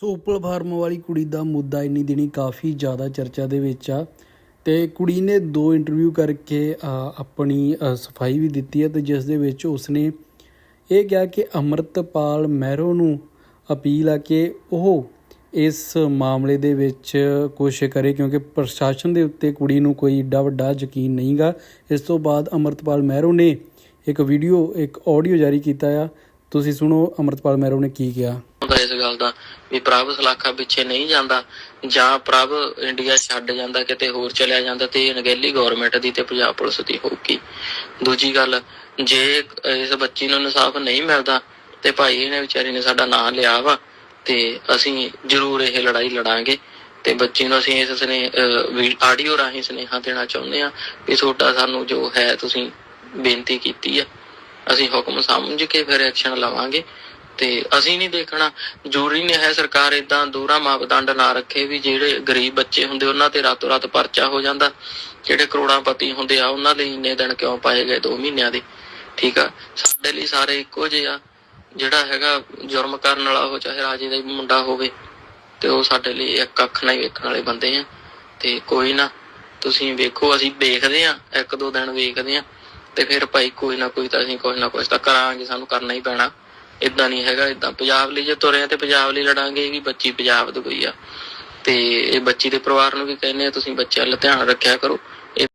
ਸੋ ਉਪਲ farm ਵਾਲੀ ਕੁੜੀ ਦਾ ਮੁੱਦਾ ਇੰਨੀ ਦਿਨੀ ਕਾਫੀ ਜ਼ਿਆਦਾ ਚਰਚਾ ਦੇ ਵਿੱਚ ਆ ਤੇ ਕੁੜੀ ਨੇ ਦੋ ਇੰਟਰਵਿਊ ਕਰਕੇ ਆਪਣੀ ਸਫ਼ਾਈ ਵੀ ਦਿੱਤੀ ਹੈ ਤੇ ਜਿਸ ਦੇ ਵਿੱਚ ਉਸਨੇ ਇਹ ਕਿਹਾ ਕਿ ਅਮਰਤਪਾਲ ਮਹਿਰੋ ਨੂੰ ਅਪੀਲ ਆ ਕਿ ਉਹ ਇਸ ਮਾਮਲੇ ਦੇ ਵਿੱਚ ਕੁਛ ਕਰੇ ਕਿਉਂਕਿ ਪ੍ਰਸ਼ਾਸਨ ਦੇ ਉੱਤੇ ਕੁੜੀ ਨੂੰ ਕੋਈ ਏਡਾ ਵੱਡਾ ਯਕੀਨ ਨਹੀਂਗਾ। ਇਸ ਤੋਂ ਬਾਅਦ ਅਮਰਤਪਾਲ ਮਹਿਰੋ ਨੇ ਇੱਕ ਵੀਡੀਓ ਇੱਕ ਆਡੀਓ ਜਾਰੀ ਕੀਤਾ ਆ। ਤੁਸੀਂ ਸੁਣੋ ਅਮਰਤਪਾਲ ਮਹਿਰੋ ਨੇ ਕੀ ਕਿਹਾ। ਹੁੰਦਾ ਇਸ ਗੱਲ ਦਾ ਵੀ ਪ੍ਰਭ ਸਲਾਖਾ ਪਿੱਛੇ ਨਹੀਂ ਜਾਂਦਾ ਜਾਂ ਪ੍ਰਭ ਇੰਡੀਆ ਛੱਡ ਜਾਂਦਾ, ਕਿਤੇ ਹੋਰ ਚਲਿਆ ਜਾਂਦਾ ਤੇ ਅਣਗਹਿਲੀ ਗਵਰਨਮੈਂਟ ਦੀ ਤੇ ਪੰਜਾਬ ਪੁਲਿਸ ਦੀ ਹੋਊਗੀ। ਦੂਜੀ ਗੱਲ, ਜੇ ਇਸ ਬੱਚੀ ਨੂੰ ਇਨਸਾਫ ਨਹੀਂ ਮਿਲਦਾ ਤੇ ਭਾਈ ਇਹਨੇ ਵਿਚਾਰੀ ਨੇ ਸਾਡਾ ਨਾਂ ਲਿਆ ਵਾ ਤੇ ਅਸੀਂ ਜ਼ਰੂਰ ਇਹ ਲੜਾਈ ਲੜਾਂਗੇ ਤੇ ਬੱਚੀ ਨੂੰ ਅਸੀਂ ਇਸ ਸਨੇ ਆਡੀਓ ਰਾਹੀਂ ਸੁਨੇਹਾ ਦੇਣਾ ਚਾਹੁੰਦੇ ਆ ਵੀ ਤੁਹਾਡਾ ਸਾਨੂੰ ਜੋ ਹੈ ਤੁਸੀਂ ਬੇਨਤੀ ਕੀਤੀ ਆ, ਅਸੀਂ ਹੁਕਮ ਸਮਝ ਕੇ ਫਿਰ ਐਕਸ਼ਨ ਲਵਾਂਗੇ। ਤੇ ਅਸੀਂ ਨਹੀਂ ਦੇਖਣਾ। ਜ਼ਰੂਰੀ ਨਹੀਂ ਹੈ ਸਰਕਾਰ ਇਦਾਂ ਦੋਹਰਾ ਮਾਪਦੰਡ ਨਾ ਰੱਖੇ ਵੀ ਜਿਹੜੇ ਗਰੀਬ ਬੱਚੇ ਹੁੰਦੇ, ਉਹਨਾਂ ਤੇ ਰਾਤੋਂ ਰਾਤ ਪਰਚਾ ਹੋ ਜਾਂਦਾ। ਜਿਹੜੇ ਕਰੋੜਾਪਤੀ ਹੁੰਦੇ ਆ, ਉਹਨਾਂ ਲਈ ਇੰਨੇ ਦਿਨ ਕਿਉਂ ਪਾਏ ਗਏ 2 ਮਹੀਨਿਆਂ ਦੇ? ਠੀਕ ਆ? ਸਾਡੇ ਲਈ ਸਾਰੇ ਇੱਕੋ ਜਿਹੇ ਆ। ਜਿਹੜਾ ਹੈਗਾ ਜੁਰਮ ਕਰਨ ਵਾਲਾ ਉਹ ਚਾਹੇ ਰਾਜੇ ਦਾ ਮੁੰਡਾ ਹੋਵੇ, ਤੇ ਉਹ ਸਾਡੇ ਲਈ ਇੱਕ ਅੱਖ ਨਾਲ ਹੀ ਵੇਖਣ ਵਾਲੇ ਬੰਦੇ ਆ। ਤੇ ਕੋਈ ਨਾ, ਤੁਸੀਂ ਵੇਖੋ, ਅਸੀਂ ਵੇਖਦੇ ਆ, ਇੱਕ ਦੋ ਦਿਨ ਵੇਖਦੇ ਆ। ਤੇ ਫਿਰ ਭਾਈ ਕੋਈ ਨਾ ਕੋਈ ਤਾਂ ਅਸੀਂ ਕੁਝ ਨਾ ਕੁਝ ਤਾਂ ਕਰਾਂਗੇ, ਸਾਨੂੰ ਕਰਨਾ ਹੀ ਪੈਣਾ। ਇਦਾਂ ਨਹੀਂ ਹੈਗਾ ਇਦਾਂ ਪੰਜਾਬ ਲਈ ਜੇ ਤੁਰੇ ਆ ਤੇ ਪੰਜਾਬ ਲਈ ਲੜਾਂਗੇ ਵੀ ਬੱਚੀ ਪੰਜਾਬ ਦੀ ਹੋਈ ਆ। ਤੇ ਇਹ ਬੱਚੀ ਦੇ ਪਰਿਵਾਰ ਨੂੰ ਵੀ ਕਹਿੰਦੇ ਆ, ਤੁਸੀਂ ਬੱਚਿਆਂ ਵੱਲ ਧਿਆਨ ਰੱਖਿਆ ਕਰੋ।